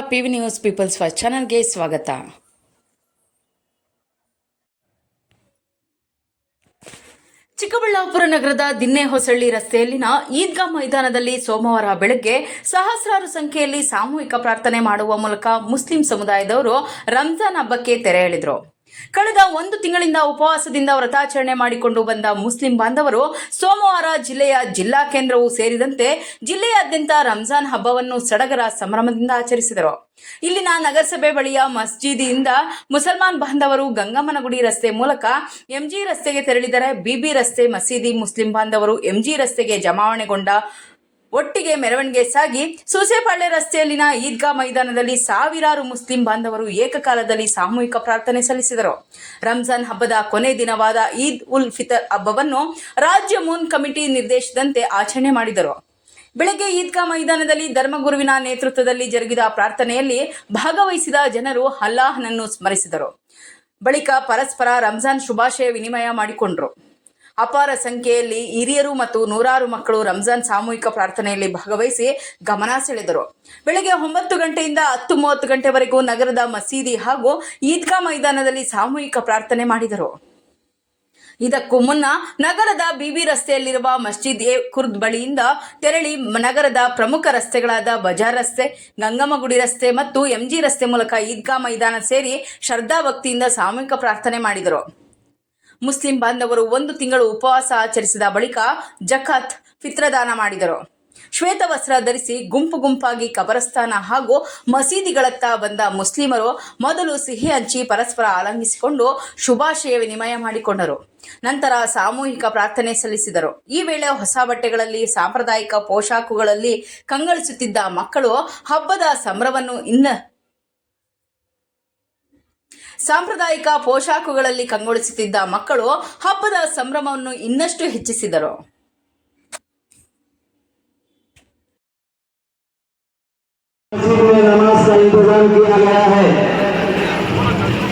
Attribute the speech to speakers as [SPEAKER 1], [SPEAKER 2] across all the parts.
[SPEAKER 1] P V news people's first ಚಾನಲ್ಗೆ ಸ್ವಾಗತ. ಚಿಕ್ಕಬಳ್ಳಾಪುರ ನಗರದ ದಿನ್ನೆ ಹೊಸಳ್ಳಿ ರಸ್ತೆಯಲ್ಲಿನ ಈದ್ಗಾ ಮೈದಾನದಲ್ಲಿ ಸೋಮವಾರ ಬೆಳಗ್ಗೆ ಸಹಸ್ರಾರು ಸಂಖ್ಯೆಯಲ್ಲಿ ಸಾಮೂಹಿಕ ಪ್ರಾರ್ಥನೆ ಮಾಡುವ ಮೂಲಕ ಮುಸ್ಲಿಂ ಸಮುದಾಯದವರು ರಂಜಾನ್ ಹಬ್ಬಕ್ಕೆ ತೆರೆ ಎಳೆದರು. ಕಳೆದ ಒಂದು ತಿಂಗಳಿಂದ ಉಪವಾಸದಿಂದ ವ್ರತಾಚರಣೆ ಮಾಡಿಕೊಂಡು ಬಂದ ಮುಸ್ಲಿಂ ಬಾಂಧವರು ಸೋಮವಾರ ಜಿಲ್ಲೆಯ ಜಿಲ್ಲಾ ಕೇಂದ್ರವೂ ಸೇರಿದಂತೆ ಜಿಲ್ಲೆಯಾದ್ಯಂತ ರಂಜಾನ್ ಹಬ್ಬವನ್ನು ಸಡಗರ ಸಂಭ್ರಮದಿಂದ ಆಚರಿಸಿದರು. ಇಲ್ಲಿನ ನಗರಸಭೆ ಬಳಿಯ ಮಸ್ಜಿದಿಯಿಂದ ಮುಸಲ್ಮಾನ್ ಬಾಂಧವರು ಗಂಗಮ್ಮನಗುಡಿ ರಸ್ತೆ ಮೂಲಕ ಎಂಜಿ ರಸ್ತೆಗೆ ತೆರಳಿದರೆ ಬಿಬಿ ರಸ್ತೆ ಮಸೀದಿ ಮುಸ್ಲಿಂ ಬಾಂಧವರು ಎಂಜಿ ರಸ್ತೆಗೆ ಜಮಾವಣೆಗೊಂಡ ಒಟ್ಟಿಗೆ ಮೆರವಣಿಗೆ ಸಾಗಿ ಸೂಸೆಪಾಳ್ಯ ರಸ್ತೆಯಲ್ಲಿನ ಈದ್ಗಾ ಮೈದಾನದಲ್ಲಿ ಸಾವಿರಾರು ಮುಸ್ಲಿಂ ಬಾಂಧವರು ಏಕಕಾಲದಲ್ಲಿ ಸಾಮೂಹಿಕ ಪ್ರಾರ್ಥನೆ ಸಲ್ಲಿಸಿದರು. ರಂಜಾನ್ ಹಬ್ಬದ ಕೊನೆ ದಿನವಾದ ಈದ್ ಉಲ್ ಫಿತರ್ ಹಬ್ಬವನ್ನು ರಾಜ್ಯ ಮೂನ್ ಕಮಿಟಿ ನಿರ್ದೇಶದಂತೆ ಆಚರಣೆ ಮಾಡಿದರು. ಬೆಳಗ್ಗೆ ಈದ್ಗಾ ಮೈದಾನದಲ್ಲಿ ಧರ್ಮಗುರುವಿನ ನೇತೃತ್ವದಲ್ಲಿ ಜರುಗಿದ ಪ್ರಾರ್ಥನೆಯಲ್ಲಿ ಭಾಗವಹಿಸಿದ ಜನರು ಅಲ್ಲಾಹನನ್ನು ಸ್ಮರಿಸಿದರು. ಬಳಿಕ ಪರಸ್ಪರ ರಂಜಾನ್ ಶುಭಾಶಯ ವಿನಿಮಯ ಮಾಡಿಕೊಂಡರು. ಅಪಾರ ಸಂಖ್ಯೆಯಲ್ಲಿ ಹಿರಿಯರು ಮತ್ತು ನೂರಾರು ಮಕ್ಕಳು ರಂಜಾನ್ ಸಾಮೂಹಿಕ ಪ್ರಾರ್ಥನೆಯಲ್ಲಿ ಭಾಗವಹಿಸಿ ಗಮನ ಸೆಳೆದರು ಬೆಳಗ್ಗೆ ಒಂಬತ್ತು ಗಂಟೆಯಿಂದ ಹತ್ತು ಮೂವತ್ತು ಗಂಟೆವರೆಗೂ ನಗರದ ಮಸೀದಿ ಹಾಗೂ ಈದ್ಗಾ ಮೈದಾನದಲ್ಲಿ ಸಾಮೂಹಿಕ ಪ್ರಾರ್ಥನೆ ಮಾಡಿದರು. ಇದಕ್ಕೂ ಮುನ್ನ ನಗರದ ಬಿಬಿ ರಸ್ತೆಯಲ್ಲಿರುವ ಮಸ್ಜಿದ್ ಎ ಕುರ್ದ್ ಬಳಿಯಿಂದ ತೆರಳಿ ನಗರದ ಪ್ರಮುಖ ರಸ್ತೆಗಳಾದ ಬಜಾರ್ ರಸ್ತೆ ಗಂಗಮ್ಮಗುಡಿ ರಸ್ತೆ ಮತ್ತು ಎಂಜಿ ರಸ್ತೆ ಮೂಲಕ ಈದ್ಗಾ ಮೈದಾನ ಸೇರಿ ಶ್ರದ್ಧಾ ಭಕ್ತಿಯಿಂದ ಸಾಮೂಹಿಕ ಪ್ರಾರ್ಥನೆ ಮಾಡಿದರು. ಮುಸ್ಲಿಂ ಬಾಂಧವರು ಒಂದು ತಿಂಗಳು ಉಪವಾಸ ಆಚರಿಸಿದ ಬಳಿಕ ಜಕಾತ್ ಫಿತ್ರದಾನ ಮಾಡಿದರು. ಶ್ವೇತ ವಸ್ತ್ರ ಧರಿಸಿ ಗುಂಪು ಗುಂಪಾಗಿ ಕಬರಸ್ಥಾನ ಹಾಗೂ ಮಸೀದಿಗಳತ್ತ ಬಂದ ಮುಸ್ಲಿಮರು ಮೊದಲು ಸಿಹಿ ಹಂಚಿ ಪರಸ್ಪರ ಆಲಂಗಿಸಿಕೊಂಡು ಶುಭಾಶಯ ವಿನಿಮಯ ಮಾಡಿಕೊಂಡರು. ನಂತರ ಸಾಮೂಹಿಕ ಪ್ರಾರ್ಥನೆ ಸಲ್ಲಿಸಿದರು. ಈ ವೇಳೆ ಹೊಸ ಬಟ್ಟೆಗಳಲ್ಲಿ, ಸಾಂಪ್ರದಾಯಿಕ ಪೋಷಾಕುಗಳಲ್ಲಿ ಕಂಗೊಳಿಸುತ್ತಿದ್ದ ಮಕ್ಕಳು ಹಬ್ಬದ ಸಂಭ್ರಮವನ್ನು ಇನ್ನ ಸಾಂಪ್ರದಾಯಿಕ ಪೋಷಾಕುಗಳಲ್ಲಿ ಕಂಗೊಳಿಸುತ್ತಿದ್ದ ಮಕ್ಕಳು ಹಬ್ಬದ ಸಂಭ್ರಮವನ್ನು ಇನ್ನಷ್ಟು ಹೆಚ್ಚಿಸಿದರು
[SPEAKER 2] मस्जिद में नमाज का इंतजाम किया गया है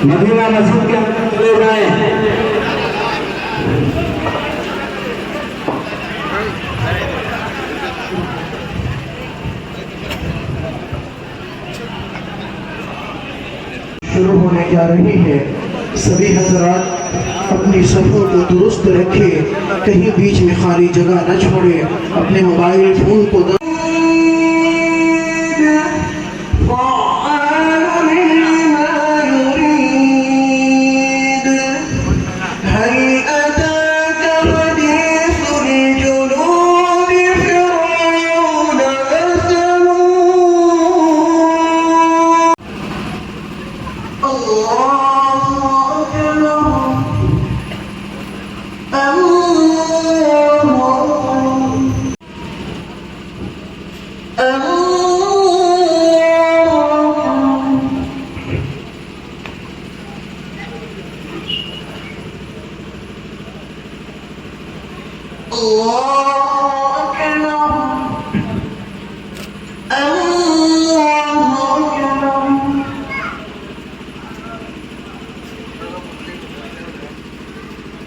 [SPEAKER 2] मदीना मस्जिद के अंदर चले जाएं
[SPEAKER 3] शुरू होने जा रही है। सभी हजरात अपनी सफ़र को दुरुस्त रखें। कहीं बीच में खाली जगह न छोड़े। अपने मोबाइल फ़ोन को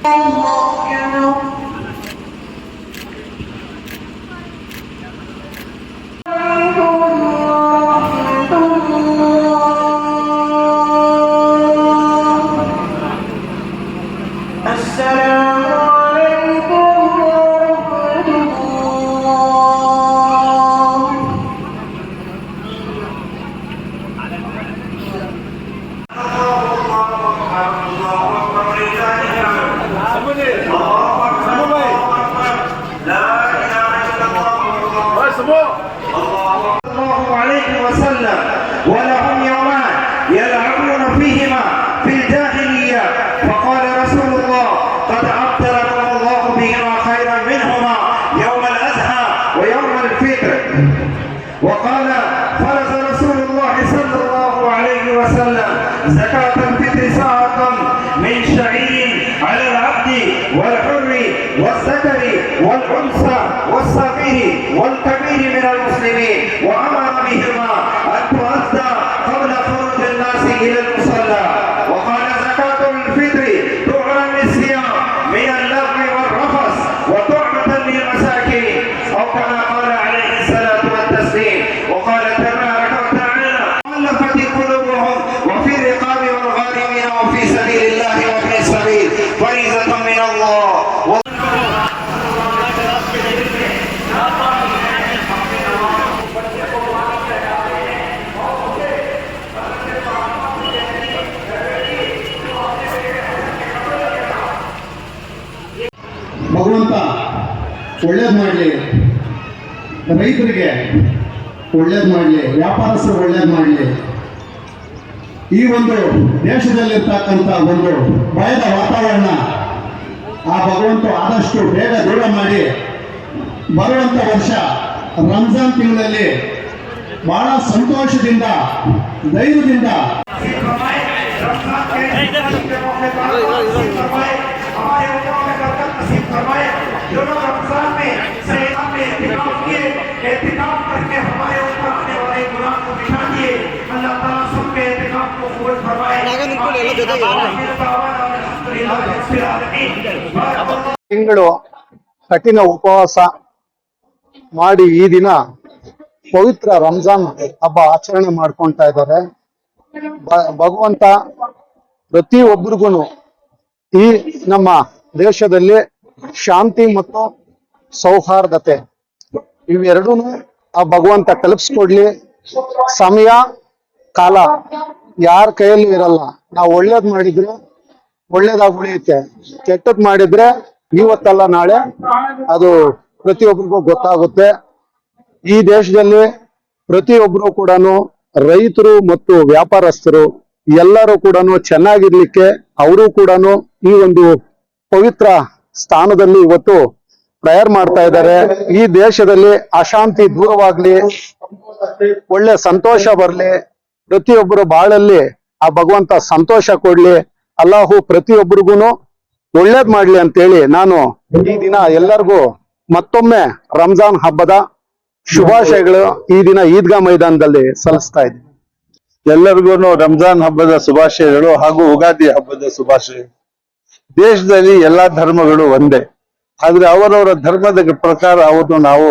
[SPEAKER 3] Allah, الله
[SPEAKER 2] عليه وسلم ولهم يومان يلعبون فيهما في الجاهلية. فقال رسول الله قد أبدلكم الله بهما خيرا منهما يوم الأضحى ويوم الفطر. وقال فرض رسول الله صلى الله عليه وسلم زكاة الفطر ساعة من شعير على العبد والحر والذكر والأنثى والصغير والكبير.
[SPEAKER 4] ಒಳ್ಳೇದು ಮಾಡಲಿ. ರೈತರಿಗೆ ಒಳ್ಳೇದು ಮಾಡಲಿ. ವ್ಯಾಪಾರಸ್ಥರು ಒಳ್ಳೇದು ಮಾಡಲಿ. ಈ ಒಂದು ದೇಶದಲ್ಲಿರ್ತಕ್ಕಂಥ ಒಂದು ಭಯದ ವಾತಾವರಣ ಆ ಭಗವಂತ ಆದಷ್ಟು ಬೇಗ ದೂರ ಮಾಡಿ ಬರುವಂಥ ವರ್ಷ ರಂಜಾನ್ ತಿಂಗಳಲ್ಲಿ ಬಹಳ ಸಂತೋಷದಿಂದ, ಧೈರ್ಯದಿಂದ.
[SPEAKER 2] हमारे ऊपर में बरकत नसीब फरमाए जो लोग रमजान में सैयाम में एहतिकाफ किए एहतिकाफ करके हमारे ऊपर आने वाले गुनाह को मिटा दिए अल्लाह ताला सबके एहतिकाफ को कबूल फरमाए आखिर दावाना अल्हम्दुलिल्लाह रब्बिल आलमीन
[SPEAKER 4] ತಿಂಗಳು ಕಠಿಣ ಉಪವಾಸ ಮಾಡಿ ಈ ದಿನ ಪವಿತ್ರ ರಂಜಾನ್ ಹಬ್ಬ ಆಚರಣೆ ಮಾಡ್ಕೊಂತಾ ಇದ್ದಾರೆ ಬ- ಭಗವಂತ ಪ್ರತಿಯೊಬ್ಬರಿಗೂ ಈ ನಮ್ಮ ದೇಶದಲ್ಲಿ ಶಾಂತಿ ಮತ್ತು ಸೌಹಾರ್ದತೆ ಇವೆರಡೂ ಆ ಭಗವಂತ ಕಲ್ಪಿಸ್ಕೊಡ್ಲಿ ಸಮಯ, ಕಾಲ ಯಾರ ಕೈಯಲ್ಲಿ ಇರಲ್ಲ. ನಾವು ಒಳ್ಳೇದ್ ಮಾಡಿದ್ರೆ ಒಳ್ಳೇದಾಗಿ ಉಳಿಯುತ್ತೆ ಕೆಟ್ಟದ್ ಮಾಡಿದ್ರೆ ಇವತ್ತಲ್ಲ ನಾಳೆ ಅದು ಪ್ರತಿಯೊಬ್ಬರಿಗೂ ಗೊತ್ತಾಗುತ್ತೆ. ಈ ದೇಶದಲ್ಲಿ ಪ್ರತಿಯೊಬ್ಬರು ಕೂಡ ರೈತರು ಮತ್ತು ವ್ಯಾಪಾರಸ್ಥರು ಎಲ್ಲರೂ ಕೂಡ ಚೆನ್ನಾಗಿರ್ಲಿಕ್ಕೆ ಅವರು ಕೂಡ ಈ ಒಂದು ಪವಿತ್ರ ಸ್ಥಾನದಲ್ಲಿ ಇವತ್ತು ಪ್ರೇಯರ್ ಮಾಡ್ತಾ ಇದ್ದಾರೆ. ಈ ದೇಶದಲ್ಲಿ ಅಶಾಂತಿ ದೂರವಾಗ್ಲಿ, ಒಳ್ಳೆ ಸಂತೋಷ ಬರ್ಲಿ, ಪ್ರತಿಯೊಬ್ಬರು ಬಾಳಲ್ಲಿ ಆ ಭಗವಂತ ಸಂತೋಷ ಕೊಡ್ಲಿ, ಅಲ್ಲಾಹು ಪ್ರತಿಯೊಬ್ಬರಿಗೂ ಒಳ್ಳೇದ್ ಮಾಡ್ಲಿ ಅಂತೇಳಿ ನಾನು ಈ ದಿನ ಎಲ್ಲರಿಗೂ ಮತ್ತೊಮ್ಮೆ ರಂಜಾನ್ ಹಬ್ಬದ ಶುಭಾಶಯಗಳು ಈ ದಿನ ಈದ್ಗಾ ಮೈದಾನದಲ್ಲಿ ಸಲ್ಲಿಸ್ತಾ ಇದ್ದೀನಿ.
[SPEAKER 5] ಎಲ್ಲರಿಗೂ ರಂಜಾನ್ ಹಬ್ಬದ ಶುಭಾಶಯಗಳು ಹಾಗೂ ಉಗಾದಿ ಹಬ್ಬದ ಶುಭಾಶಯ. ದೇಶದಲ್ಲಿ ಎಲ್ಲಾ ಧರ್ಮಗಳು ಒಂದೇ. ಆದ್ರೆ ಅವರವರ ಧರ್ಮದ ಪ್ರಕಾರ ಅವರು ನಾವು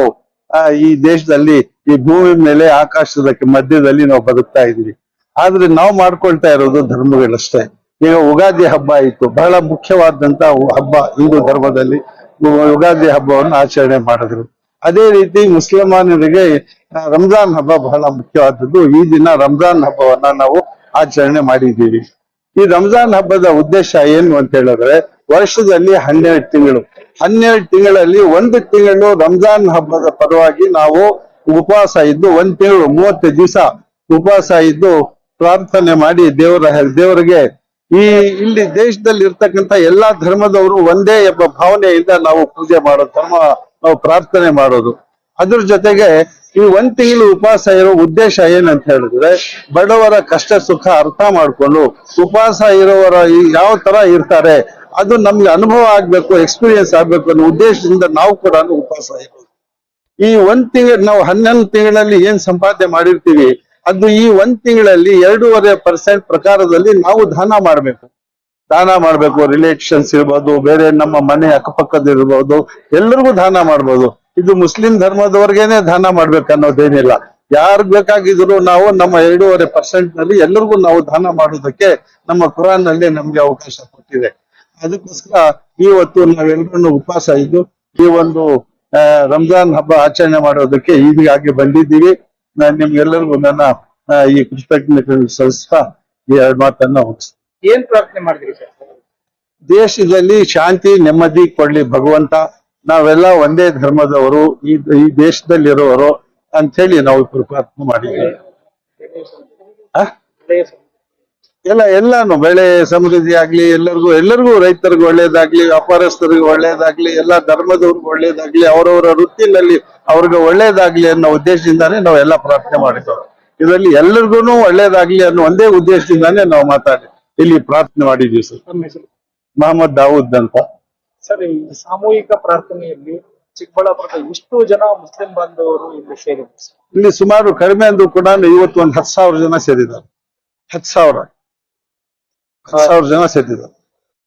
[SPEAKER 5] ಈ ದೇಶದಲ್ಲಿ, ಈ ಭೂಮಿ ಮೇಲೆ, ಆಕಾಶದ ಮಧ್ಯದಲ್ಲಿ ನಾವು ಬದುಕ್ತಾ ಇದ್ವಿ ಆದ್ರೆ ನಾವು ಮಾಡ್ಕೊಳ್ತಾ ಇರೋದು ಧರ್ಮಗಳಷ್ಟೇ. ಈಗ ಉಗಾದಿ ಹಬ್ಬ ಆಯ್ತು. ಬಹಳ ಮುಖ್ಯವಾದಂತ ಹಬ್ಬ ಹಿಂದೂ ಧರ್ಮದಲ್ಲಿ. ಯುಗಾದಿ ಹಬ್ಬವನ್ನು ಆಚರಣೆ ಮಾಡಿದ್ರು. ಅದೇ ರೀತಿ ಮುಸ್ಲಿಮಾನರಿಗೆ ರಂಜಾನ್ ಹಬ್ಬ ಬಹಳ ಮುಖ್ಯವಾದದ್ದು. ಈ ದಿನ ರಂಜಾನ್ ಹಬ್ಬವನ್ನ ನಾವು ಆಚರಣೆ ಮಾಡಿದ್ದೀವಿ. ಈ ರಂಜಾನ್ ಹಬ್ಬದ ಉದ್ದೇಶ ಏನು ಅಂತ ಹೇಳಿದ್ರೆ ವರ್ಷದಲ್ಲಿ ಹನ್ನೆರಡು ತಿಂಗಳು. ಹನ್ನೆರಡು ತಿಂಗಳಲ್ಲಿ ಒಂದು ತಿಂಗಳು ರಂಜಾನ್ ಹಬ್ಬದ ಪರವಾಗಿ ನಾವು ಉಪವಾಸ ಇದ್ದು ಒಂದ್ ತಿಂಗಳು ಮೂವತ್ತು ದಿವಸ ಉಪವಾಸ ಇದ್ದು ಪ್ರಾರ್ಥನೆ ಮಾಡಿ ದೇವರ ದೇವರಿಗೆ ಈ ಇಲ್ಲಿ ದೇಶದಲ್ಲಿ ಇರ್ತಕ್ಕಂಥ ಎಲ್ಲಾ ಧರ್ಮದವರು ಒಂದೇ ಎಂಬ ಭಾವನೆಯಿಂದ ನಾವು ಪೂಜೆ ಮಾಡೋ ಧರ್ಮ ನಾವು ಪ್ರಾರ್ಥನೆ ಮಾಡೋದು. ಅದ್ರ ಜೊತೆಗೆ ಈ ಒಂದ್ ತಿಂಗಳು ಉಪವಾಸ ಇರೋ ಉದ್ದೇಶ ಏನಂತ ಹೇಳಿದ್ರೆ ಬಡವರ ಕಷ್ಟ ಸುಖ ಅರ್ಥ ಮಾಡ್ಕೊಂಡು ಉಪವಾಸ ಇರೋವರ ಯಾವ ತರ ಇರ್ತಾರೆ, ಅದು ನಮ್ಗೆ ಅನುಭವ ಆಗ್ಬೇಕು ಎಕ್ಸ್ಪೀರಿಯನ್ಸ್ ಆಗ್ಬೇಕು ಅನ್ನೋ ಉದ್ದೇಶದಿಂದ ನಾವು ಕೂಡ ಉಪವಾಸ ಇರೋದು. ಈ ಒಂದ್ ತಿಂಗಳು ನಾವು ಹನ್ನೊಂದು ತಿಂಗಳಲ್ಲಿ ಏನ್ ಸಂಪಾದನೆ ಮಾಡಿರ್ತೀವಿ, ಅದು ಈ ಒಂದ್ ತಿಂಗಳಲ್ಲಿ ಎರಡೂವರೆ ಪರ್ಸೆಂಟ್ ಪ್ರಕಾರದಲ್ಲಿ ನಾವು ದಾನ ಮಾಡ್ಬೇಕು. ದಾನ ಮಾಡ್ಬೇಕು ರಿಲೇಷನ್ಸ್ ಇರ್ಬೋದು, ಬೇರೆ ನಮ್ಮ ಮನೆ ಅಕ್ಕಪಕ್ಕದ ಇರ್ಬೋದು ಎಲ್ಲರಿಗೂ ದಾನ ಮಾಡ್ಬೋದು. ಇದು ಮುಸ್ಲಿಂ ಧರ್ಮದವ್ರಿಗೇನೆ ದಾನ ಮಾಡ್ಬೇಕು ಅನ್ನೋದೇನಿಲ್ಲ. ಯಾರು ಬೇಕಾಗಿದ್ರು ನಾವು ನಮ್ಮ ಎರಡೂವರೆ ಪರ್ಸೆಂಟ್ನಲ್ಲಿ ಎಲ್ಲರಿಗೂ ನಾವು ದಾನ ಮಾಡೋದಕ್ಕೆ ನಮ್ಮ ಕುರಾನ್ನಲ್ಲಿ ನಮ್ಗೆ ಅವಕಾಶ ಕೊಟ್ಟಿದೆ. ಅದಕ್ಕೋಸ್ಕರ ಇವತ್ತು ನಾವೆಲ್ಲರೂ ಉಪವಾಸ ಇದ್ದು, ಈ ಒಂದು ರಂಜಾನ್ ಹಬ್ಬ ಆಚರಣೆ ಮಾಡೋದಕ್ಕೆ ಈಗಾಗಿ ಬಂದಿದ್ದೀವಿ. ನಾನು ನಿಮ್ಗೆಲ್ಲರಿಗೂ ನನ್ನ ಈ ಕೃಷ್ಣ ಸಲ್ಲಿಸ್ತಾ ಈ ಎರಡು ಮಾತನ್ನ ಮುಗಿಸ್ತೀನಿ.
[SPEAKER 6] ಏನ್ ಪ್ರಾರ್ಥನೆ ಮಾಡಿದ್ರಿ ಸರ್?
[SPEAKER 5] ದೇಶದಲ್ಲಿ ಶಾಂತಿ, ನೆಮ್ಮದಿ ಕೊಡ್ಲಿ ಭಗವಂತ. ನಾವೆಲ್ಲ ಒಂದೇ ಧರ್ಮದವರು, ಈ ಈ ದೇಶದಲ್ಲಿರೋರು ಅಂತ ಹೇಳಿ ನಾವು ಪ್ರಾರ್ಥನೆ ಮಾಡಿದ್ವಿ? ಎಲ್ಲ, ಎಲ್ಲಾನು ಬೆಳೆ ಸಮೃದ್ಧಿ ಆಗ್ಲಿ, ಎಲ್ಲರಿಗೂ ಎಲ್ಲರಿಗೂ ರೈತರಿಗೂ ಒಳ್ಳೇದಾಗ್ಲಿ, ವ್ಯಾಪಾರಸ್ಥರಿಗೂ ಒಳ್ಳೇದಾಗ್ಲಿ, ಎಲ್ಲ ಧರ್ಮದವ್ರಿಗೂ ಒಳ್ಳೇದಾಗ್ಲಿ, ಅವರವರ ವೃತ್ತಿನಲ್ಲಿ ಅವ್ರಿಗೆ ಒಳ್ಳೇದಾಗ್ಲಿ ಅನ್ನೋ ಉದ್ದೇಶದಿಂದಾನೇ ನಾವೆಲ್ಲ ಪ್ರಾರ್ಥನೆ ಮಾಡಿದ್ದೇವೆ ಇದರಲ್ಲಿ ಎಲ್ಲರಿಗೂ ಒಳ್ಳೇದಾಗ್ಲಿ ಅನ್ನೋ ಒಂದೇ ಉದ್ದೇಶದಿಂದಾನೇ ನಾವು ಮಾತಾಡಿ ಇಲ್ಲಿ ಪ್ರಾರ್ಥನೆ ಮಾಡಿದ್ವಿ ಸರ್. ಮೊಹಮ್ಮದ್ ದಾವೂದ್ ಅಂತ.
[SPEAKER 6] ಸರ್ ಈ ಸಾಮೂಹಿಕ ಪ್ರಾರ್ಥನೆಯಲ್ಲಿ ಚಿಕ್ಕಬಳ್ಳಾಪುರದ ಇಷ್ಟು ಜನ ಮುಸ್ಲಿಂ ಬಾಂಧವರು ಇಲ್ಲಿ ಸೇರಿದ್ರು ಸರ್.
[SPEAKER 5] ಇಲ್ಲಿ ಸುಮಾರು ಕಡಿಮೆ ಅಂದ್ರೂ ಕೂಡ ಇವತ್ತು ಒಂದು ಹತ್ತು ಸಾವಿರ ಜನ ಸೇರಿದ್ದಾರೆ. ಹತ್ತು ಸಾವಿರ. ಹತ್ತು ಸಾವಿರ ಜನ ಸೇರಿದ್ದಾರೆ.